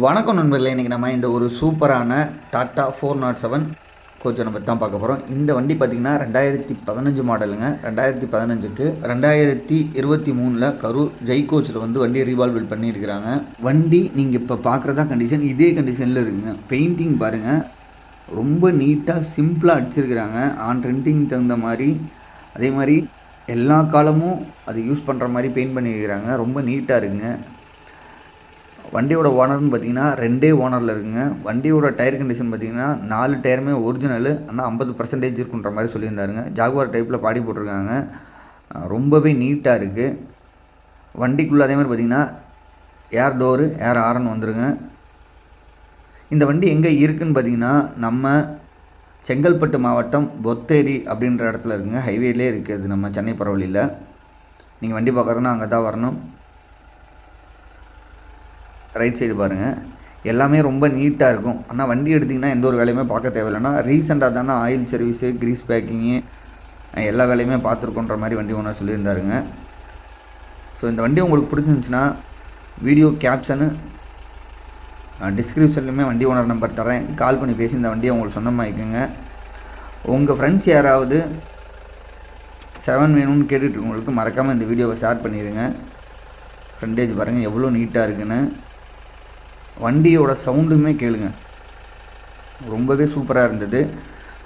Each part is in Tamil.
வணக்கம் நண்பர்களே இன்றைக்கி நம்ம இந்த ஒரு சூப்பரான டாட்டா ஃபோர் நாட் செவன் கோச்சை நம்ம தான் பார்க்க போகிறோம் இந்த வண்டி பார்த்திங்கன்னா ரெண்டாயிரத்தி பதினஞ்சு மாடலுங்க. ரெண்டாயிரத்தி பதினஞ்சுக்கு ரெண்டாயிரத்தி இருபத்தி மூணில் கரூர் ஜெய் கோச்சில் வந்து வண்டியை ரீவால்வ் பண்ணியிருக்கிறாங்க. வண்டி நீங்கள் இப்போ பார்க்குறதா கண்டிஷன் இதே கண்டிஷனில் இருக்குங்க. பெயிண்டிங் பாருங்கள் ரொம்ப நீட்டாக சிம்பிளாக அடிச்சிருக்கிறாங்க. ஆன் ரெண்டிங் தகுந்த மாதிரி அதே மாதிரி எல்லா காலமும் அது யூஸ் பண்ணுற மாதிரி பெயிண்ட் பண்ணியிருக்கிறாங்க. ரொம்ப நீட்டாக இருக்குங்க. வண்டியோட ஓனர்னு பார்த்தீங்கன்னா ரெண்டே ஓனரில் இருக்குங்க. வண்டியோட டயர் கண்டிஷன் பார்த்தீங்கன்னா நாலு டயருமே ஒரிஜினல் ஆனால் ஐம்பது பர்சன்டேஜ் இருக்குன்ற மாதிரி சொல்லியிருந்தாருங்க. ஜாகுவார் டைப்பில் பாடி போட்டிருக்காங்க. ரொம்பவே நீட்டாக இருக்குது வண்டிக்குள்ளே அதே மாதிரி பார்த்தீங்கன்னா ஏர் டோரு ஏர் ஆரன் வந்துருங்க. இந்த வண்டி எங்கே இருக்குன்னு பார்த்தீங்கன்னா நம்ம செங்கல்பட்டு மாவட்டம் பொத்தேரி அப்படின்ற இடத்துல இருக்குங்க. ஹைவேலே இருக்குது அது நம்ம சென்னை பரவலியில். நீங்கள் வண்டி பார்க்கறதுனா அங்கே தான் வரணும். ரைட் சைடு பாருங்கள் எல்லாமே ரொம்ப நீட்டாக இருக்கும். ஆனால் வண்டி எடுத்திங்கன்னா எந்த ஒரு வேலையுமே பார்க்க தேவையில்லைன்னா ரீசெண்டாக தானே ஆயில் சர்வீஸு க்ரீஸ் பேக்கிங்கு எல்லா வேலையுமே பார்த்துருக்கோன்ற மாதிரி வண்டி ஒன்றா சொல்லியிருந்தாருங்க. ஸோ இந்த வண்டி உங்களுக்கு பிடிச்சிருந்துச்சுன்னா வீடியோ கேப்ஷனு டிஸ்கிரிப்ஷன்லையுமே வண்டி ஓனர் நம்பர் தரேன். கால் பண்ணி பேசி இந்த வண்டியை உங்களுக்கு சொந்தமாகிக்குங்க உங்கள் ஃப்ரெண்ட்ஸ் யாராவது செவன் வேணும்னு கேட்டுட்டு இருக்கவங்களுக்கு மறக்காமல் இந்த வீடியோவை ஷேர் பண்ணிடுங்க ஃப்ரண்டேஜ் பாருங்கள் எவ்வளோ நீட்டாக இருக்குன்னு. வண்டியோட சவுண்டுமே கேளுங்க. ரொம்பவே சூப்பராக இருந்தது.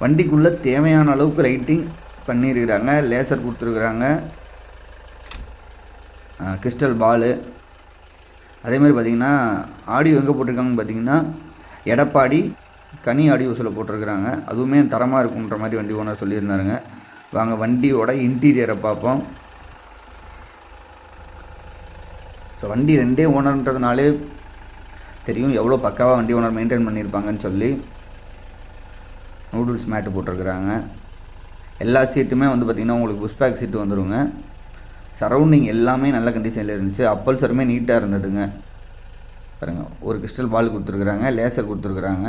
வண்டிக்குள்ளே தேவையான அளவுக்கு லைட்டிங் பண்ணியிருக்கிறாங்க லேசர் கொடுத்துருக்குறாங்க. கிறிஸ்டல் பாலு அதேமாதிரி பார்த்திங்கன்னா பார்த்தீங்கன்னா ஆடியோ எங்கே போட்டிருக்காங்கன்னு பார்த்தீங்கன்னா எடப்பாடி கனி ஆடியோஸில் போட்டிருக்கிறாங்க. அதுவுமே தரமாக இருக்குன்ற மாதிரி வண்டி ஓனர் சொல்லியிருந்தாருங்க. வாங்க வண்டியோட இன்டீரியரை பார்ப்போம். ஸோ வண்டி ரெண்டே ஓனர்ன்றதுனாலே தெரியும் எவ்வளோ பக்காவாக வண்டி ஓனர் மெயின்டைன் பண்ணியிருப்பாங்கன்னு சொல்லி நூடுல்ஸ் மேட்டு போட்டிருக்கிறாங்க. எல்லா சீட்டுமே வந்து பார்த்திங்கன்னா உங்களுக்கு புஷ் பேக் சீட்டு வந்துடுங்க சரௌண்டிங் எல்லாமே நல்ல கண்டிஷனில் இருந்துச்சு. அப்பல்சருமே நீட்டாக இருந்ததுங்க. பாருங்க ஒரு கிறிஸ்டல் பால் கொடுத்துருக்குறாங்க லேசர் கொடுத்துருக்குறாங்க.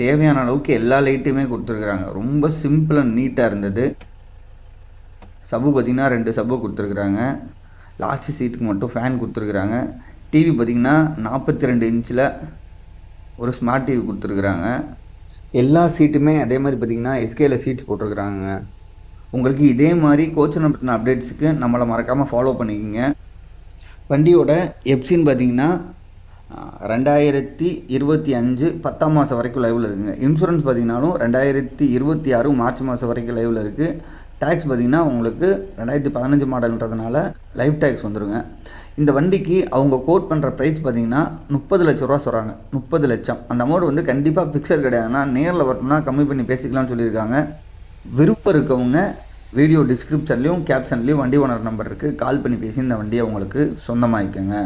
தேவையான அளவுக்கு எல்லா லைட்டுமே கொடுத்துருக்குறாங்க. ரொம்ப சிம்பிள் அண்ட் நீட்டாக இருந்தது. சப்பு பார்த்திங்கன்னா ரெண்டு சப்பு கொடுத்துருக்குறாங்க. லாஸ்ட் சீட்டுக்கு மட்டும் ஃபேன் கொடுத்துருக்குறாங்க. டிவி பார்த்திங்கன்னா நாற்பத்தி ரெண்டு இன்ச்சில் ஒரு ஸ்மார்ட் டிவி கொடுத்துருக்குறாங்க. எல்லா சீட்டுமே அதே மாதிரி பார்த்திங்கன்னா எஸ்கேல சீட்ஸ் போட்டிருக்குறாங்க உங்களுக்கு இதே மாதிரி கோச்சனை பற்றின அப்டேட்ஸுக்கு நம்மளை மறக்காமல் ஃபாலோ பண்ணிக்கோங்க. வண்டியோட எப்சின்னு பார்த்தீங்கன்னா ரெண்டாயிரத்தி இருபத்தி அஞ்சு பத்தாம் மாதம் வரைக்கும் லைவில் இருக்குங்க. இன்சூரன்ஸ் பார்த்தீங்கன்னாலும் ரெண்டாயிரத்தி இருபத்தி ஆறு மார்ச் மாதம் வரைக்கும் லைவில் இருக்குது டேக்ஸ் பார்த்தீங்கன்னா உங்களுக்கு ரெண்டாயிரத்தி பதினஞ்சு மாடல்ன்றதுனால லைஃப் டேக்ஸ் வந்துருங்க. இந்த வண்டிக்கு அவங்க கோட் பண்ணுற ப்ரைஸ் பார்த்தீங்கன்னா முப்பது லட்ச ரூபா சொல்கிறாங்க முப்பது லட்சம். அந்த அமௌண்ட் வந்து கண்டிப்பாக ஃபிக்ஸர் கிடையாதுன்னா நேரில் வரணும்னா கம்மி பண்ணி பேசிக்கலாம்னு சொல்லியிருக்காங்க. விருப்பம் இருக்கவங்க வீடியோ டிஸ்கிரிப்ஷன்லேயும் கேப்ஷன்லேயும் வண்டி ஓனர் நம்பர் இருக்குது கால் பண்ணி பேசி இந்த வண்டியை உங்களுக்கு சொந்தமாகிக்கோங்க